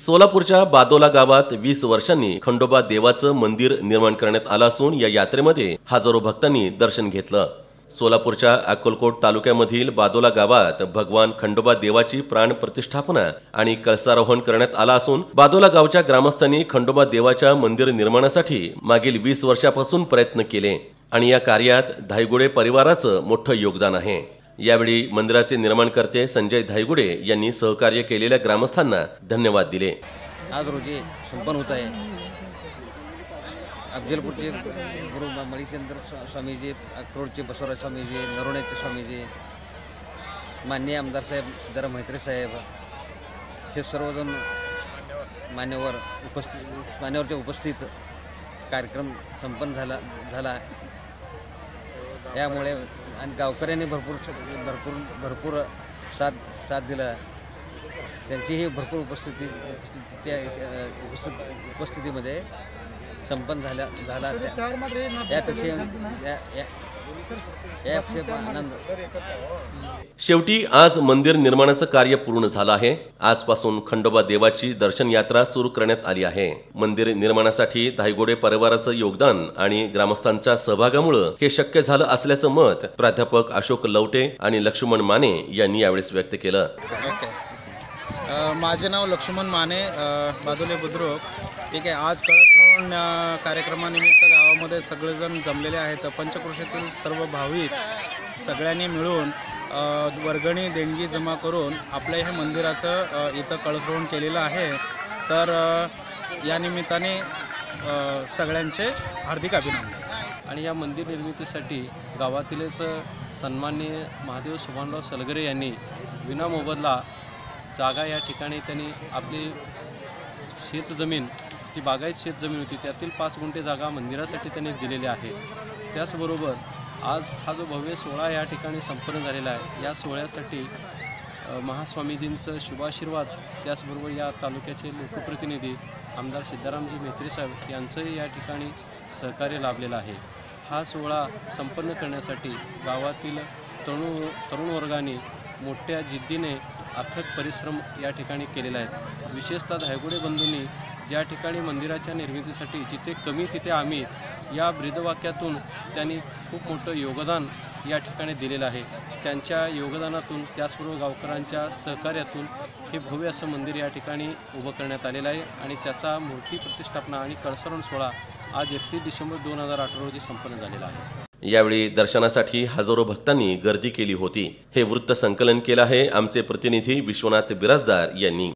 सोलापूरच्या बादोला गावात वीस वर्षांनी खंडोबा देवाचं मंदिर निर्माण करण्यात आलं असून या यात्रेमध्ये हजारो भक्तांनी दर्शन घेतलं. सोलापूरच्या अक्कलकोट तालुक्यामधील बादोला गावात भगवान खंडोबा देवाची प्राण प्रतिष्ठापना आणि कळसारोहण करण्यात आला असून बादोला गावच्या ग्रामस्थांनी खंडोबा देवाच्या मंदिर निर्माणासाठी मागील वीस वर्षापासून प्रयत्न केले आणि या कार्यात धायगुडे परिवाराचं मोठं योगदान आहे. यावेळी मंदिराचे निर्माणकर्ते संजय धायगुडे यांनी सहकार्य केलेल्या ग्रामस्थांना धन्यवाद दिले. आज रोजी संपन्न होत आहे. अफजलपूरचे गुरु मणिचंद्र स्वामीजी अक्रोडचे बसवराज स्वामीजी नरोण्याचे स्वामीजी माननीय आमदार साहेब सिद्धाराम मैत्रे साहेब हे सर्वजण मान्यवर उपस्थित मान्यवरच्या उपस्थित कार्यक्रम संपन्न झाला झाला. यामुळे आणि गावकऱ्यांनी भरपूर भरपूर भरपूर साथ साथ दिला. त्यांचीही भरपूर उपस्थिती त्या त्या- उपस्थित उपस्थितीमध्ये. संपन्न झाल्या झाला त्या- यापेक्षा आनंद. शेवटी आज मंदिर निर्माणाचं कार्य पूर्ण झालं आहे. आजपासून खंडोबा देवाची दर्शन यात्रा सुरू करण्यात आली आहे. मंदिर निर्माणासाठी धायगोडे परिवाराचं योगदान आणि ग्रामस्थांच्या सहभागामुळं हे शक्य झालं असल्याचं मत प्राध्यापक अशोक लवटे आणि लक्ष्मण माने यांनी यावेळेस व्यक्त केलं. माझे नाव लक्ष्मण माने बादुले बुद्रुक. ठीक आहे आज कळसवण कार्यक्रमानिमित्त गावामध्ये सगळेजण जमलेले आहेत. पंचक्रोशीतील सर्व भाविक सगळ्यांनी मिळून वर्गणी देणगी जमा करून आपल्या ह्या मंदिराचं इथं कळसरोहण केलेलं आहे. तर या निमित्ताने सगळ्यांचे हार्दिक अभिनंदन. आणि या मंदिर निर्मितीसाठी गावातीलच सन्माननीय महादेव सुभानराव सलगरे यांनी विना मोबदला जागा या ठिकाणी त्यांनी आपली शेतजमीन जी बागायत शेतजमीन होती त्यातील पाच गुंठे जागा मंदिरासाठी त्यांनी दिलेली आहे. त्याचबरोबर आज हा जो भव्य सोहळा या ठिकाणी संपन्न झालेला आहे या सोहळ्यासाठी महास्वामीजींचं शुभाशीर्वाद त्याचबरोबर या तालुक्याचे लोकप्रतिनिधी आमदार सिद्धारामजी म्हेत्रे साहेब यांचंही या ठिकाणी सहकार्य लाभलेलं आहे. हा सोहळा संपन्न करण्यासाठी गावातील तरुण तरुण वर्गाने मोठ्या जिद्दीने अथक परिश्रम या ठिकाणी केलेले आहेत. विशेषतः धायगुडे बंधूंनी ज्या ठिकाणी मंदिराच्या निर्मितीसाठी जिथे कमी तिथे आम्ही या ब्रीदवाक्यातून त्यांनी खूप मोठं योगदान या ठिकाणी दिलेलं आहे. त्यांच्या योगदानातून त्याचबरोबर गावकऱ्यांच्या सहकार्यातून हे भव्य असं मंदिर या ठिकाणी उभं करण्यात आलेलं आहे आणि त्याचा मूर्ती प्रतिष्ठापना आणि कळसरण सोहळा आज एकतीस डिसेंबर दोन हजार अठरा रोजी संपन्न झालेला आहे. यावेळी दर्शनासाठी हजारो भक्तांनी गर्दी केली होती. हे वृत्त संकलन केलं आहे आमचे प्रतिनिधी विश्वनाथ बिराजदार यांनी.